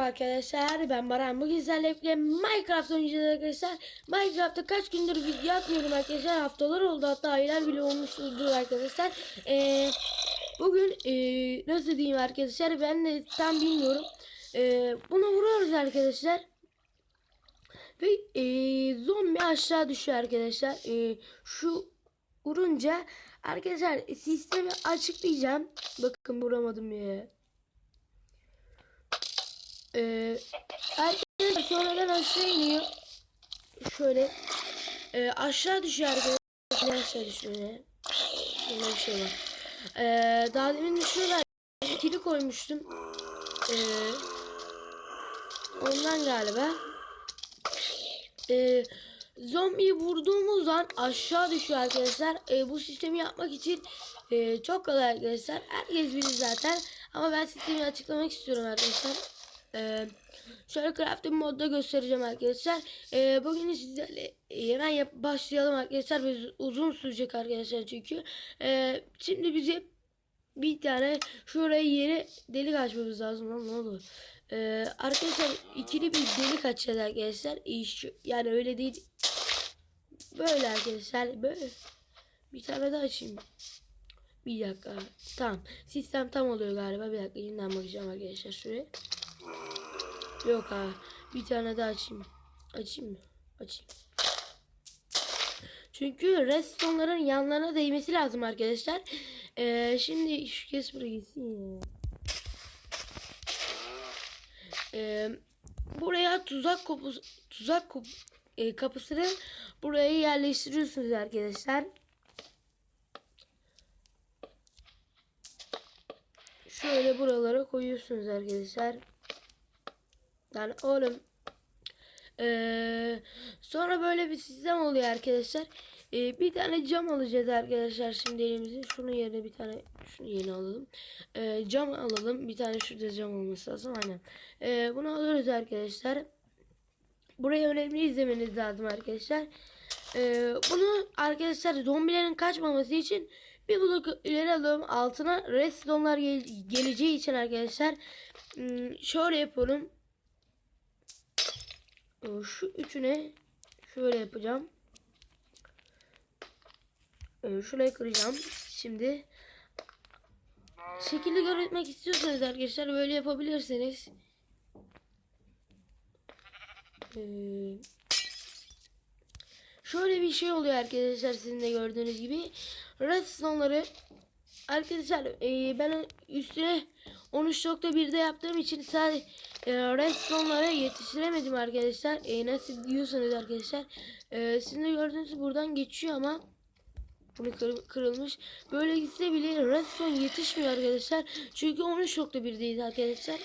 arkadaşlar ben Baran. Bugün sizlerle birlikte Minecraft oynayacağız arkadaşlar. Minecraft'ta kaç gündür video atmıyorum arkadaşlar haftalar oldu. Hatta aylar bile olmuştur arkadaşlar. Ee, Bugün ee, nasıl diyeyim arkadaşlar ben de tam bilmiyorum. Ee, Buna vuruyoruz arkadaşlar. Ve ee, zombi aşağı düşüyor arkadaşlar. Ee, Şu vurunca arkadaşlar sistemi açıklayacağım. Bakın vuramadım ya ee, sonradan aşağı iniyor. Şöyle e, aşağı düşüyor arkadaşlar. Aşağı düşüyor. Böyle bir şey var. Ee, daha demin düşüyorlar. İkili koymuştum. Ee, ondan galiba. Ee, zombiyi vurduğumuz an aşağı düşüyor arkadaşlar. Ee, bu sistemi yapmak için e, çok kolay arkadaşlar. Herkes bilir zaten. Ama ben sistemi açıklamak istiyorum arkadaşlar. Ee, şöyle crafting modda göstereceğim arkadaşlar. Ee, bugün sizlerle hemen yap başlayalım arkadaşlar. Ve uzun sürecek arkadaşlar çünkü. Ee, şimdi bize bir tane şuraya yere delik açmamız lazım lan ne olur. Ee, arkadaşlar ikili bir delik açacağız arkadaşlar. İş, yani öyle değil. Böyle arkadaşlar böyle. Bir tane daha açayım. Bir dakika. Tamam. Sistem tam oluyor galiba. Bir dakika yeniden bakacağım arkadaşlar şuraya. Yok ha. Bir tane daha açayım. Açayım mı? Açayım. Çünkü restonların yanlarına değmesi lazım arkadaşlar. Ee, şimdi şu kez buraya gitsin ya. Ee, buraya tuzak kapısı tuzak e, kapısını buraya yerleştiriyorsunuz arkadaşlar. Şöyle buralara koyuyorsunuz arkadaşlar. Yani oğlum ee, sonra böyle bir sistem oluyor arkadaşlar. Ee, bir tane cam alacağız arkadaşlar şimdi elimize. Şunun yerine bir tane şunu yeni alalım. Ee, cam alalım. Bir tane şurada cam olması lazım. Aynen. Ee, bunu alıyoruz arkadaşlar. Burayı önemli izlemeniz lazım arkadaşlar. Ee, bunu arkadaşlar zombilerin kaçmaması için bir blok ileri alalım. Altına redstone'lar gel geleceği için arkadaşlar. Hmm, şöyle yapalım. Ee, Şu üçüne şöyle yapacağım. Ee, Şurayı kıracağım. Şimdi şekilli görmek istiyorsanız arkadaşlar böyle yapabilirsiniz. Ee, şöyle bir şey oluyor arkadaşlar sizin de gördüğünüz gibi. Redstone'ları arkadaşlar e, ben üstüne 13.1'de yaptığım için sadece e, redstone'lara yetiştiremedim arkadaşlar. E, nasıl diyorsanız arkadaşlar. E, sizin de gördüğünüz buradan geçiyor ama bunu kır, kırılmış. Böyle gitse bile redstone yetişmiyor arkadaşlar. Çünkü 13.1'deyiz arkadaşlar.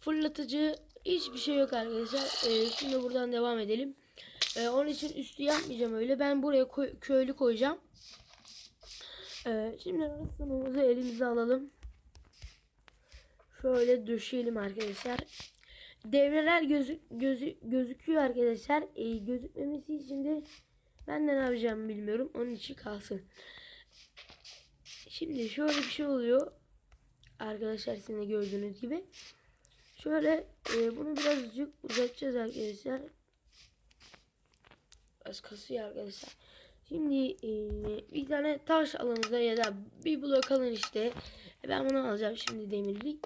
Fırlatıcı hiçbir şey yok arkadaşlar. E, şimdi buradan devam edelim. E, onun için üstü yapmayacağım öyle. Ben buraya koy, köylü koyacağım. E, şimdi redstone'umuzu elimize alalım. Şöyle döşeyelim arkadaşlar. Devreler gözü, gözü, gözüküyor arkadaşlar. E, gözükmemesi için de ben ne yapacağımı bilmiyorum. Onun için kalsın. Şimdi şöyle bir şey oluyor. Arkadaşlar sizin de gördüğünüz gibi. Şöyle e, bunu birazcık uzatacağız arkadaşlar. Az kasıyor arkadaşlar. Şimdi e, bir tane taş alınıza ya da bir blok alın işte. E, Ben bunu alacağım şimdi demirlik.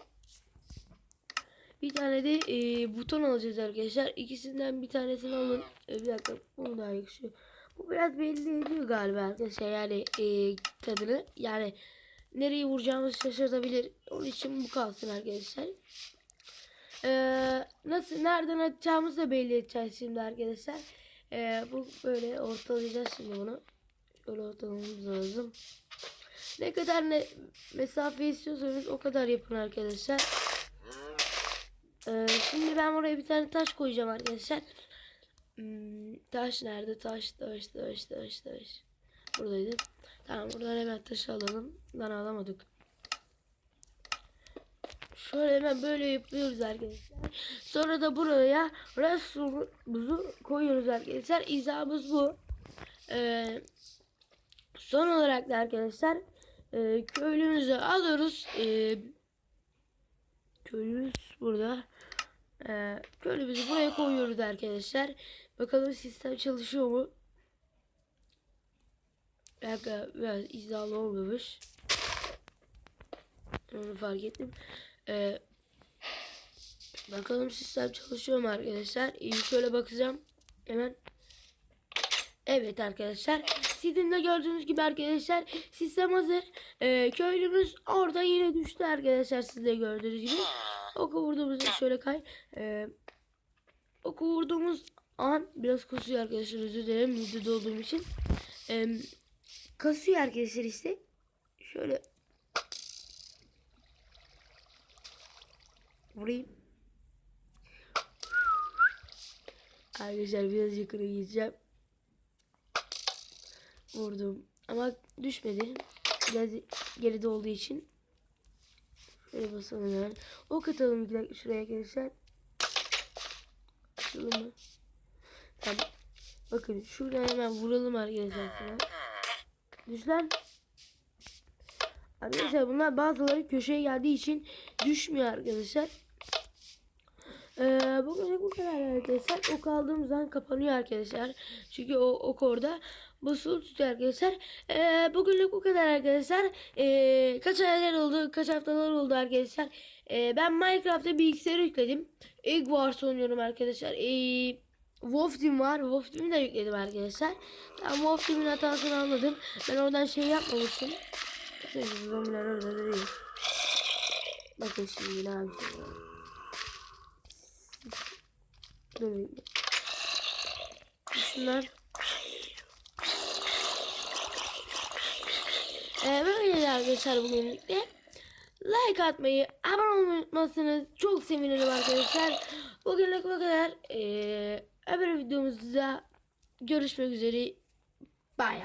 Bir tane de e, buton alacağız arkadaşlar. İkisinden bir tanesini alın. E, bir dakika bunu daha yakışıyor. Bu biraz belli ediyor galiba arkadaşlar yani e, tadını. Yani nereyi vuracağımızı şaşırtabilir. Onun için bu kalsın arkadaşlar. E, nasıl nereden atacağımızı da belli edeceğiz şimdi arkadaşlar. E, bu böyle ortalayacağız şimdi bunu. Şöyle ortalamamız lazım. Ne kadar ne mesafe istiyorsanız o kadar yapın arkadaşlar. Ee, şimdi ben buraya bir tane taş koyacağım arkadaşlar. Hmm, taş nerede? Taş, taş, taş, taş, taş. Buradaydı. Tamam buradan hemen taşı alalım. Lan alamadık. Şöyle hemen böyle yapıyoruz arkadaşlar. Sonra da buraya resmumuzu koyuyoruz arkadaşlar. İzamız bu. Ee, son olarak da arkadaşlar e, köylümüzü alıyoruz. E, köylümüz burada. Ee, köylümüzü buraya koyuyoruz arkadaşlar. Bakalım sistem çalışıyor mu? Dakika biraz hizalı olmamış. Onu fark ettim. Ee, bakalım sistem çalışıyor mu arkadaşlar? İyi şöyle bakacağım. Hemen. Evet arkadaşlar. Sizin de gördüğünüz gibi arkadaşlar sistem hazır. Ee, köylümüz orada yine düştü arkadaşlar. Siz de gördüğünüz gibi. Oku vurduğumuzda şöyle kay. Ee, oku vurduğumuz an biraz kasıyor arkadaşlar. Özür dilerim videoda olduğum için. Ee, kasıyor arkadaşlar işte. Şöyle vurayım. Arkadaşlar biraz yukarı gideceğim. Vurdum. Ama düşmedi. Biraz geride olduğu için. Şöyle basalım hemen. Ok atalım bir dakika şuraya arkadaşlar. Açalım mı? Tamam. Bakın şuraya hemen vuralım arkadaşlar. Şuna. Düş lan. Arkadaşlar bunlar bazıları köşeye geldiği için düşmüyor arkadaşlar. Ee, bugün bu kadar arkadaşlar. Ok aldığımız zaman kapanıyor arkadaşlar. Çünkü o ok orada basılı tutuyor arkadaşlar. Ee, bugünlük bu kadar arkadaşlar. Ee, kaç aylar oldu, kaç haftalar oldu arkadaşlar. Ee, ben Minecraft'ta bilgisayarı yükledim. Egg Wars oynuyorum arkadaşlar. Ee, Wolf Team var. Wolf Team'i de yükledim arkadaşlar. Ben Wolf Team'in hatasını anladım. Ben oradan şey yapmamıştım. Zombiler orada duruyor. Bakın şimdi ne yapacağım. Dur. Şunlar. Ee, böyle arkadaşlar bugünlük de. Like atmayı, abone olmayı unutmazsanız çok sevinirim arkadaşlar. Bugünlük bu kadar. Ee, öbür videomuzda görüşmek üzere. Bye.